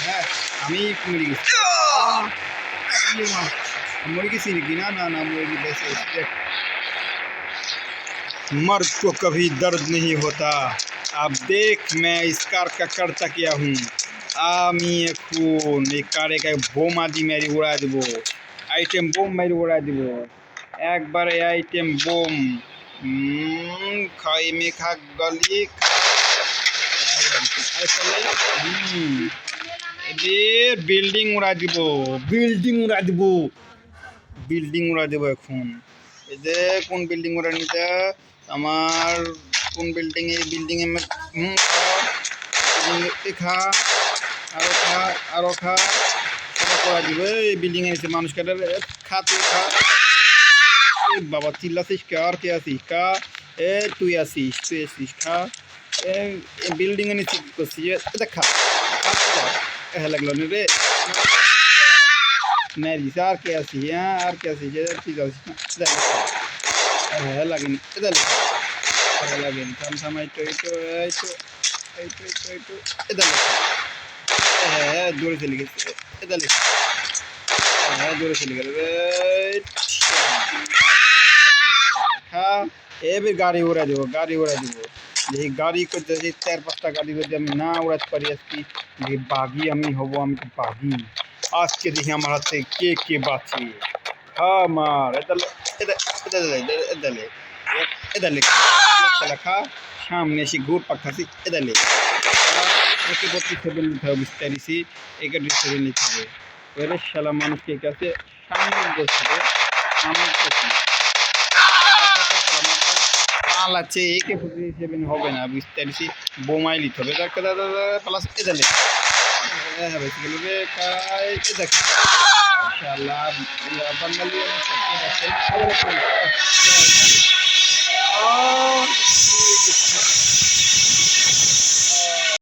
হ্যাঁ আমি মরে গেছি ইয়ে মা, मर गई सी ना ना ना मुर्गी वैसे देख मर्द को कभी दर्द नहीं होता अब देख मैं इस कार का करता क्या हूँ আমি এখন এই কারে গায়ে বোম আদি মেরে উড়া দেবো আইটেম বোম মেরে উড়া দেবো একবারে আইটেম বোম উম, খাই মে খা গলি এদের বিল্ডিং উড়া দিব। বিল্ডিং উড়া দিব। বিল্ডিং উড়া দেবো এখন। এই যে কোন বিল্ডিং উড়া নিতে? আমার কোন বিল্ডিং এই বিল্ডিং এ হুম খা আরও খা আরও খা করা দিব। এই বিল্ডিং এ নিচে মানুষ কাটার খা তুই খা। বাবা চিল্লাছিস কে? আর কে আসিস কা এ তুই আসিস তুই আসিস খা। বিল্ডিং এ নিচে কি করছিস এটা খা খা হ্যাঁ লাগলো না রে মেরিস আর কে আসিস হ্যাঁ আর কে আসিস ঠিক আছে এটা হ্যাঁ লাগেনি এটা ভালো লাগেনি থাম থাম এইটো এইটো এইটো এইটো এইটো এইটো এটা লেখা হ্যাঁ দূরে চলে গেছে এটা লেখা হ্যাঁ দূরে চলে গেল লেখা এবার গাড়ি উড়া দেবো গাড়ি উড়া দেবো দেখি গাড়ি করতে চার পাঁচটা গাড়ি করতে আমি না উড়াতে পারি আজকে দেখি বাঘি আমি হব, আমি তো বাঘি আজকে দেখি আমার হাতে কে কে বাঁচে। আমার এটা লে- এটা এটা লে- এটা লে এটা লেখা লেখা লেখা সামনে এসে ঘুর পাখাছি এটা লে একে বত্রিশ সেভেন নিতে হবে, বুঝতে পারিছি। একে সেভেন নিতে হবে। এবারে শালা মানুষকে কাছে সামনে বসবে সামনে বসবে। পালাচ্ছে একে ফোর্টি সেভেন হবে না, বুঝতে পারছি। বোমাই নিতে হবে। প্লাস এটা লে হ্যাঁ বেশি গেল রে কাই এ দেখ। শালা বাঙালি